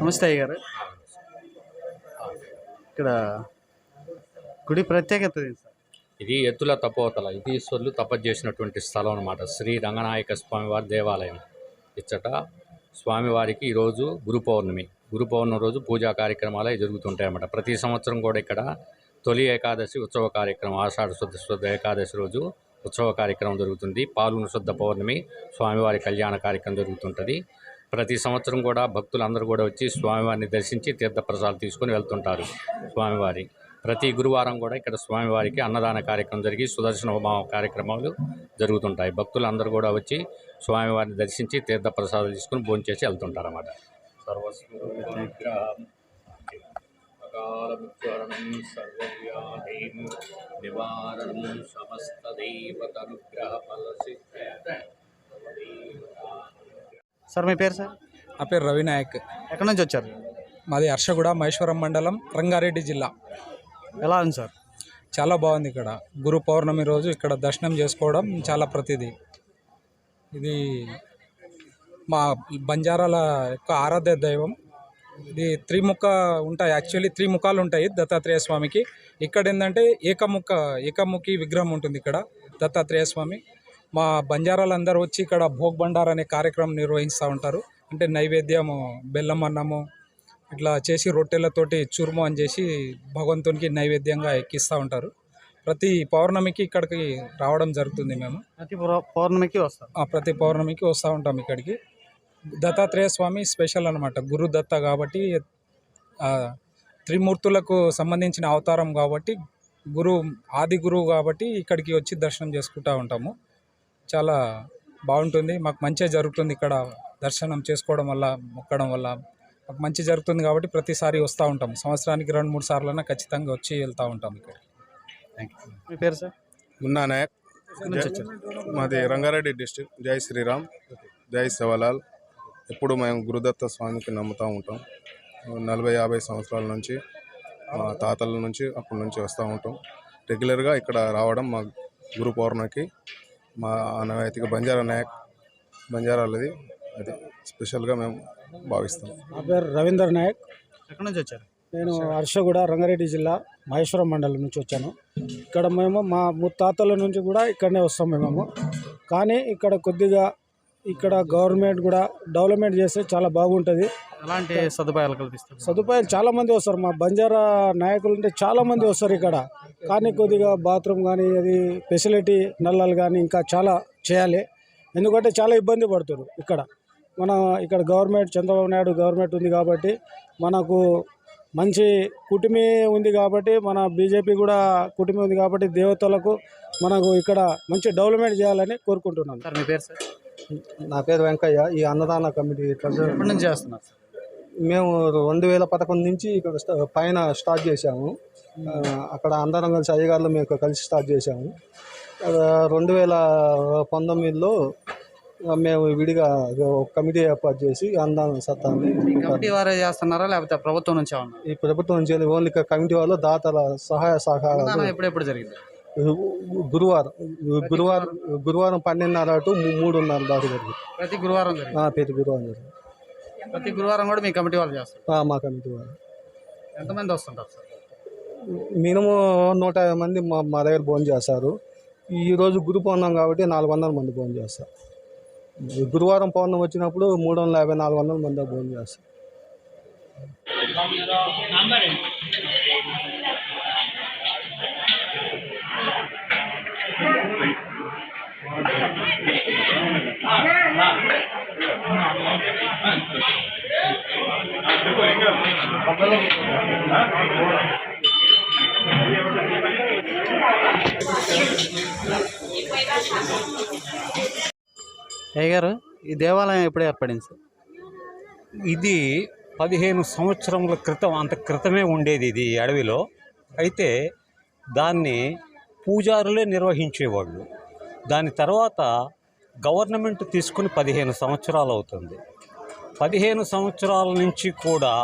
నమస్తే అయ్యగారు. ఇక్కడ గుడి ప్రత్యేకత ఇది ఎత్తుల తపోతల ఈశ్వరులు తప చేసినటువంటి స్థలం అనమాట శ్రీ రంగనాయక స్వామివారి దేవాలయం ఇచ్చట. స్వామివారికి ఈరోజు గురు పౌర్ణమి. గురు పౌర్ణమి రోజు పూజా కార్యక్రమాలు జరుగుతుంటాయన్నమాట జరుగుతుంటాయి ప్రతి సంవత్సరం కూడా ఇక్కడ తొలి ఏకాదశి ఉత్సవ కార్యక్రమం ఆషాఢ శుద్ధ శుద్ధ ఏకాదశి రోజు ఉత్సవ కార్యక్రమం జరుగుతుంది. పాల్గొన శుద్ధ పౌర్ణమి స్వామివారి కళ్యాణ కార్యక్రమం జరుగుతుంటుంది. ప్రతి సంవత్సరం కూడా భక్తులందరూ కూడా వచ్చి స్వామివారిని దర్శించి తీర్థప్రసాదాలు తీసుకొని వెళ్తుంటారు స్వామివారి. ప్రతి గురువారం కూడా ఇక్కడ స్వామివారికి అన్నదాన కార్యక్రమం జరిగి సుదర్శన హోమ కార్యక్రమాలు జరుగుతుంటాయి. భక్తులందరూ కూడా వచ్చి స్వామివారిని దర్శించి తీర్థప్రసాదాలు తీసుకొని భోంచేసి వెళ్తుంటారు అన్నమాట నివారణం సమస్త దేవతనుగ్రహ సార్ మీ పేరు సార్? నా పేరు రవినాయక్ ఎక్కడి నుంచి వచ్చారు? మాది హర్షగూడ మహేశ్వరం మండలం రంగారెడ్డి జిల్లా. ఎలా ఉంది సార్? చాలా బాగుంది ఇక్కడ. గురు పౌర్ణమి రోజు ఇక్కడ దర్శనం చేసుకోవడం చాలా ప్రతిది. ఇది మా బంజారాల యొక్క ఆరాధ్య దైవం. ఇది త్రిముఖ ఉంటాయి యాక్చువల్లీ త్రిముఖాలు ఉంటాయి దత్తాత్రేయ స్వామికి. ఇక్కడ ఏంటంటే ఏకముఖ ఏకముఖి విగ్రహం ఉంటుంది ఇక్కడ దత్తాత్రేయ స్వామి. మా బంజారాలందరూ వచ్చి ఇక్కడ భోగ్ బండార్ అనే కార్యక్రమం నిర్వహిస్తూ ఉంటారు. అంటే నైవేద్యము బెల్లం అన్నము ఇట్లా చేసి రొట్టెలతోటి చూర్ము అని చేసి భగవంతునికి నైవేద్యంగా ఎక్కిస్తూ ఉంటారు. ప్రతి పౌర్ణమికి ఇక్కడికి రావడం జరుగుతుంది మేము. ప్రతి పౌర్ణమికి వస్తారు. ఆ ప్రతి పౌర్ణమికి వస్తూ ఉంటాం ఇక్కడికి. దత్తాత్రేయ స్వామి స్పెషల్ అనమాట గురు దత్త కాబట్టి త్రిమూర్తులకు సంబంధించిన అవతారం కాబట్టి గురు ఆది గురువు కాబట్టి ఇక్కడికి వచ్చి దర్శనం చేసుకుంటూ ఉంటాము. చాలా బాగుంటుంది. మాకు మంచిగా జరుగుతుంది ఇక్కడ దర్శనం చేసుకోవడం వల్ల మొక్కడం వల్ల. మాకు మంచి జరుగుతుంది కాబట్టి ప్రతిసారి వస్తూ ఉంటాం. సంవత్సరానికి రెండు మూడు సార్లైనా ఖచ్చితంగా వచ్చి వెళ్తూ ఉంటాం ఇక్కడ. థ్యాంక్ యూ మీ పేరు సార్? మున్నా నాయక్. మాది రంగారెడ్డి డిస్టిక్ జై శ్రీరామ్. జై శివలాల్. ఎప్పుడు మేము గురుదత్త స్వామికి నమ్ముతూ ఉంటాం. నలభై యాభై సంవత్సరాల నుంచి మా తాతల నుంచి అప్పటి నుంచి వస్తూ ఉంటాం. రెగ్యులర్గా ఇక్కడ రావడం మా గురు పౌర్ణమికి మా ఆనవాయితీగా బంజారా నాయక్ బంజారాలది. అది స్పెషల్గా మేము భావిస్తాం. నా పేరు రవీందర్ నాయక్. ఎక్కడి నుంచి వచ్చారు? నేను హర్షగూడ రంగారెడ్డి జిల్లా మహేశ్వరం మండలం నుంచి వచ్చాను. ఇక్కడ మేము మా ముత్తాతల నుంచి కూడా ఇక్కడనే వస్తాం మేము కానీ ఇక్కడ కొద్దిగా ఇక్కడ గవర్నమెంట్ కూడా డెవలప్మెంట్ చేస్తే చాలా బాగుంటుంది. ఎలాంటి సదుపాయాలు కల్పిస్తారు. సదుపాయాలు చాలా మంది వస్తారు. మా బంజారా నాయకులు అంటే చాలా మంది వస్తారు ఇక్కడ. కానీ కొద్దిగా బాత్రూమ్ కానీ అది ఫెసిలిటీ నల్లలు కానీ ఇంకా చాలా చేయాలి. ఎందుకంటే చాలా ఇబ్బంది పడుతారు ఇక్కడ. మన ఇక్కడ గవర్నమెంట్ చంద్రబాబు నాయుడు గవర్నమెంట్ ఉంది కాబట్టి మనకు మంచి కుటుంబీ ఉంది కాబట్టి మన బీజేపీ కూడా కుటుంబీ ఉంది కాబట్టి దేవతలకు మనకు ఇక్కడ మంచి డెవలప్మెంట్ చేయాలని కోరుకుంటున్నాను. సార్ మీ పేరు సార్? నా పేరు వెంకయ్య. ఈ అన్నదాన కమిటీ ఎప్పటి నుంచి చేస్తున్నారు సార్? మేము రెండు వేల పదకొండు నుంచి ఇక్కడ పైన స్టార్ట్ చేశాము. అక్కడ అందరం కలిసి అయ్యగారులు మేము కలిసి స్టార్ట్ చేశాము. రెండు వేల పంతొమ్మిదిలో మేము విడిగా ఒక కమిటీ ఏర్పాటు చేసి అన్నదాన సత్తాన్ని కమిటీ వారే చేస్తున్నారా? లేకపోతే ప్రభుత్వం నుంచి ఈ ప్రభుత్వం నుంచి ఓన్లీ కమిటీ వాళ్ళు దాతల సహాయ సహకారాలు ఎప్పుడెప్పుడు జరిగింది? గురువారం గురువారం గురువారం పన్నెండున్నర టు మూడున్నర దాకా జరిగింది. ప్రతి గురువారం ప్రతి గురువారం జరిగింది. ప్రతి గురువారం కూడా మీ కమిటీ వాళ్ళు చేస్తారు. ఆ, మా కమిటీ వాళ్ళు. ఎంతమంది వస్తుంటారు సార్? మినిమం నూట యాభై మంది మా మా దగ్గర భోజనం చేస్తారు. ఈరోజు గురు పౌర్ణం కాబట్టి నాలుగు వందల మంది భోజనం చేస్తారు. గురువారం పౌర్ణం వచ్చినప్పుడు మూడు వందల యాభై నాలుగు వందల మంది భోజనం చేస్తారు. అయ్య గారు ఈ దేవాలయం ఎప్పుడు ఏర్పడింది సార్? ఇది పదిహేను సంవత్సరముల క్రితం అంత క్రితమే ఉండేది ఇది అడవిలో. అయితే దాన్ని పూజారులే నిర్వహించేవాళ్ళు. దాని తర్వాత గవర్నమెంట్ తీసుకుని పదిహేను సంవత్సరాలు అవుతుంది. పదిహేను సంవత్సరాల నుంచి కూడా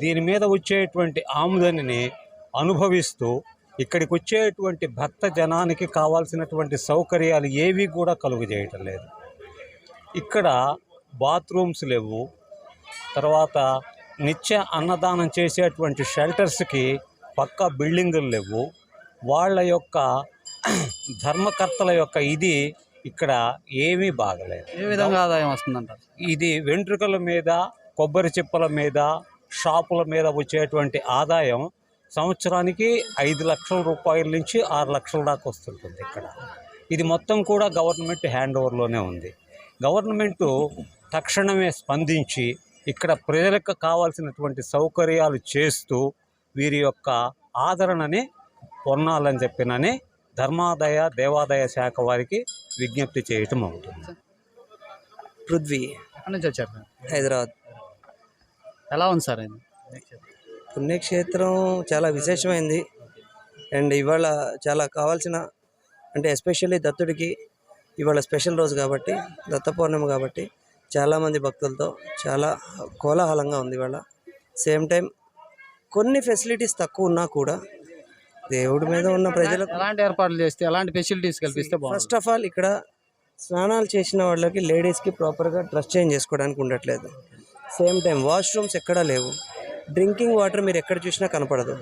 దీని మీద వచ్చేటువంటి ఆముదనిని అనుభవిస్తూ ఇక్కడికి వచ్చేటువంటి భక్త జనానికి కావాల్సినటువంటి సౌకర్యాలు ఏవి కూడా కలుగు చేయటం లేదు. ఇక్కడ బాత్రూమ్స్ లేవు. తర్వాత నిత్య అన్నదానం చేసేటువంటి షెల్టర్స్కి పక్కా బిల్డింగులు లేవు. వాళ్ళ యొక్క ధర్మకర్తల యొక్క ఇది ఇక్కడ ఏమీ బాగలేదు. ఏ విధంగా ఆదాయం వస్తుందంటారు? ఇది వెంట్రుకల మీద కొబ్బరి చిప్పల మీద షాపుల మీద వచ్చేటువంటి ఆదాయం సంవత్సరానికి ఐదు లక్షల రూపాయల నుంచి ఆరు లక్షల దాకా వస్తుంటుంది ఇక్కడ. ఇది మొత్తం కూడా గవర్నమెంట్ హ్యాండ్ ఓవర్లోనే ఉంది. గవర్నమెంటు తక్షణమే స్పందించి ఇక్కడ ప్రజలకు కావాల్సినటువంటి సౌకర్యాలు చేస్తూ వీరి యొక్క ఆదరణని పొందాలని చెప్పినని ధర్మాదాయ దేవాదాయ శాఖ వారికి విజ్ఞప్తి చేయటం అవుతుంది. పృథ్వీ? హైదరాబాద్. ఎలా ఉంది సార్ ఇది? పుణ్యక్షేత్రం చాలా విశేషమైంది. అండ్ ఇవాళ చాలా కావాల్సిన అంటే ఎస్పెషల్లీ దత్తుడికి ఇవాళ స్పెషల్ రోజు కాబట్టి దత్త పౌర్ణమి కాబట్టి చాలామంది భక్తులతో చాలా కోలాహలంగా ఉంది ఇవాళ. సేమ్ టైం కొన్ని ఫెసిలిటీస్ తక్కువ ఉన్నా కూడా దేవుడి మీద ఉన్న ప్రజలకు ఎలాంటి ఏర్పాట్లు చేస్తే ఎలాంటి ఫెసిలిటీస్ కల్పిస్తే ఫస్ట్ ఆఫ్ ఆల్ ఇక్కడ స్నానాలు చేసిన వాళ్ళకి లేడీస్కి ప్రాపర్గా డ్రెస్ చేంజ్ చేసుకోవడానికి ఉండట్లేదు. సేమ్ టైం వాష్రూమ్స్ ఎక్కడా లేవు. డ్రింకింగ్ వాటర్ మీరు ఎక్కడ చూసినా కనపడదు.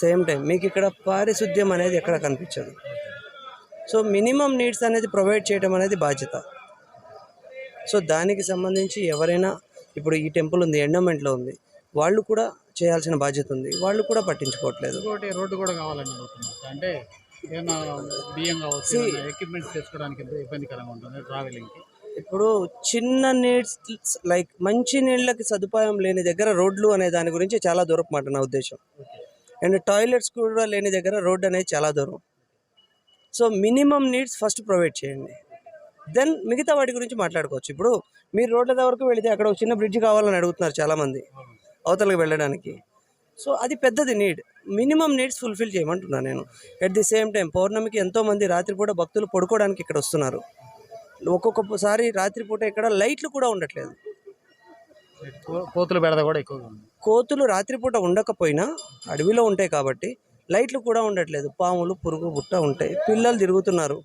సేమ్ టైం మీకు ఇక్కడ పారిశుద్ధ్యం అనేది ఎక్కడ కనిపించదు. సో మినిమం నీడ్స్ అనేది ప్రొవైడ్ చేయడం అనేది బాధ్యత. సో దానికి సంబంధించి ఎవరైనా ఇప్పుడు ఈ టెంపుల్ ఉంది ఎండోమెంట్లో ఉంది వాళ్ళు కూడా చేయాల్సిన బాధ్యత ఉంది. వాళ్ళు కూడా పట్టించుకోవట్లేదు. రోడ్డు కూడా కావాలని అంటే బియ్యం కావచ్చు ఎక్విప్మెంట్స్ తెచ్చుకోవడానికి ఎంత ఇబ్బందికరంగా ఉంటుంది ట్రావెలింగ్కి ఇప్పుడు చిన్న నీడ్స్ లైక్ మంచి నీళ్ళకి సదుపాయం లేని దగ్గర రోడ్లు అనే దాని గురించి చాలా దూరం మాట నా ఉద్దేశం. అండ్ టాయిలెట్స్ కూడా లేని దగ్గర రోడ్ అనేది చాలా దూరం. So minimum needs first provide చేయండి. దెన్ మిగతా వాటి గురించి మాట్లాడుకోవచ్చు. ఇప్పుడు మీరు రోడ్ల దగ్గరకు వెళితే అక్కడ ఒక చిన్న బ్రిడ్జ్ కావాలని అడుగుతున్నారు చాలామంది అవతలకి వెళ్ళడానికి. సో అది పెద్దది నీడ్. మినిమం నీడ్స్ ఫుల్ఫిల్ చేయమంటున్నాను నేను. అట్ ది సేమ్ టైం పౌర్ణమికి ఎంతోమంది రాత్రిపూట భక్తులు పడుకోవడానికి ఇక్కడ వస్తున్నారు. ఒక్కొక్కసారి రాత్రిపూట ఇక్కడ లైట్లు కూడా ఉండట్లేదు. కోతులు బెడద కూడా ఎక్కువగా ఉంది. కోతులు రాత్రిపూట ఉండకపోయినా అడవిలో ఉంటాయి కాబట్టి లైట్లు కూడా ఉండట్లేదు. పాములు పురుగు బుట్ట ఉంటాయి. పిల్లలు తిరుగుతున్నారు.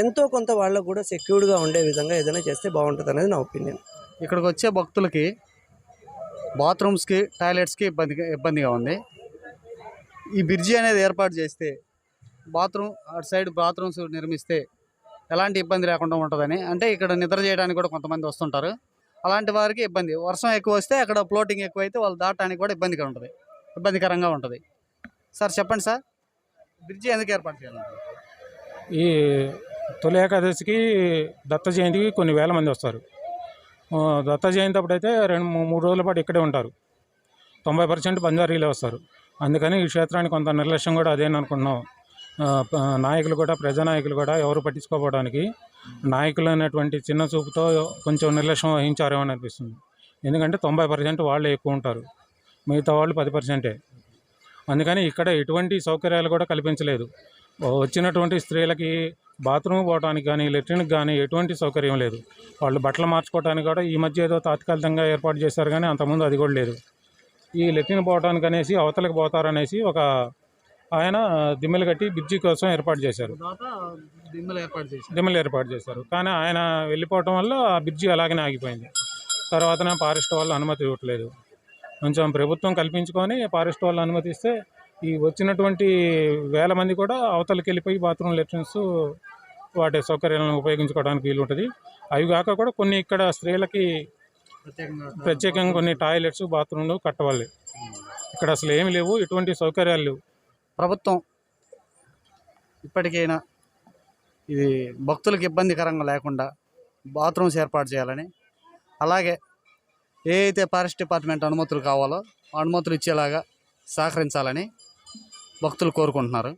ఎంతో కొంత వాళ్ళకు కూడా సెక్యూర్డ్గా ఉండే విధంగా ఏదైనా చేస్తే బాగుంటుంది అనేది నా ఒపీనియన్. ఇక్కడికి వచ్చే భక్తులకి బాత్రూమ్స్కి టాయిలెట్స్కి ఇబ్బందిగా ఇబ్బందిగా ఉంది. ఈ బ్రిడ్జి అనేది ఏర్పాటు చేస్తే బాత్రూమ్ అటు సైడ్ బాత్రూమ్స్ నిర్మిస్తే ఎలాంటి ఇబ్బంది లేకుండా ఉంటుందని. అంటే ఇక్కడ నిద్ర చేయడానికి కూడా కొంతమంది వస్తుంటారు. అలాంటి వారికి ఇబ్బంది. వర్షం ఎక్కువ వస్తే అక్కడ ఫ్లోటింగ్ ఎక్కువ అయితే వాళ్ళు దాటడానికి కూడా ఇబ్బందిగా ఉంటుంది. ఇబ్బందికరంగా ఉంటుంది. సార్ చెప్పండి సార్. బ్రిడ్జి ఎందుకు ఏర్పాటు చేయాలంటారు? ఈ తొలి ఏకాదశికి దత్త జయంతికి కొన్ని వేల మంది వస్తారు. దత్త జయంతి అప్పుడైతే రెండు మూడు రోజుల పాటు ఇక్కడే ఉంటారు. తొంభై పర్సెంట్ బంజారీలే వస్తారు. అందుకని ఈ క్షేత్రానికి కొంత నిర్లక్ష్యం కూడా అదేననుకున్నాం నాయకులు కూడా ప్రజానాయకులు కూడా ఎవరు పట్టించుకోకపోవడానికి నాయకులు అనేటువంటి చిన్న చూపుతో కొంచెం నిర్లక్ష్యం వహించారేమో అని అనిపిస్తుంది. ఎందుకంటే తొంభై పర్సెంట్ వాళ్ళే ఎక్కువ ఉంటారు. మిగతా వాళ్ళు పది పర్సెంటే. అందుకని ఇక్కడ ఎటువంటి సౌకర్యాలు కూడా కల్పించలేదు. వచ్చినటువంటి స్త్రీలకి బాత్రూమ్ పోవడానికి కానీ లెట్రిన్కి కానీ ఎటువంటి సౌకర్యం లేదు. వాళ్ళు బట్టలు మార్చుకోవడానికి కూడా ఈ మధ్య ఏదో తాత్కాలికంగా ఏర్పాటు చేశారు కానీ అంతకుముందు అది కూడా లేదు. ఈ లెట్రిన్ పోవడానికి అనేసి అవతలకు పోతారనేసి ఒక ఆయన దిమ్మెలు కట్టి బ్రిడ్జి కోసం ఏర్పాటు చేశారు. తర్వాత దిమ్మలు ఏర్పాటు చేశారు. కానీ ఆయన వెళ్ళిపోవటం వల్ల ఆ బ్రిడ్జి అలాగనే ఆగిపోయింది. తర్వాతనే ఫారెస్ట్ వాళ్ళు అనుమతి ఇవ్వట్లేదు. కొంచెం ప్రభుత్వం కల్పించుకొని ఫారెస్ట్ వాళ్ళు అనుమతిస్తే ఈ వచ్చినటువంటి వేల మంది కూడా అవతలకి వెళ్ళిపోయి బాత్రూమ్ లెట్రిన్స్ వాటి సౌకర్యాలను ఉపయోగించుకోవడానికి వీలు ఉంటుంది. అవి కాక కూడా కొన్ని ఇక్కడ స్త్రీలకి ప్రత్యేకంగా ప్రత్యేకంగా కొన్ని టాయిలెట్స్ బాత్రూమ్లు కట్టవాలి. ఇక్కడ అసలు ఏమి లేవు. ఎటువంటి సౌకర్యాలు లేవు. ప్రభుత్వం ఇప్పటికైనా ఇది భక్తులకు ఇబ్బందికరంగా లేకుండా బాత్రూమ్స్ ఏర్పాటు చేయాలని అలాగే ఏ అయితే ఫారెస్ట్ డిపార్ట్మెంట్ అనుమతులు కావాలో అనుమతులు ఇచ్చేలాగా సహకరించాలని భక్తులు కోరుకుంటున్నారు.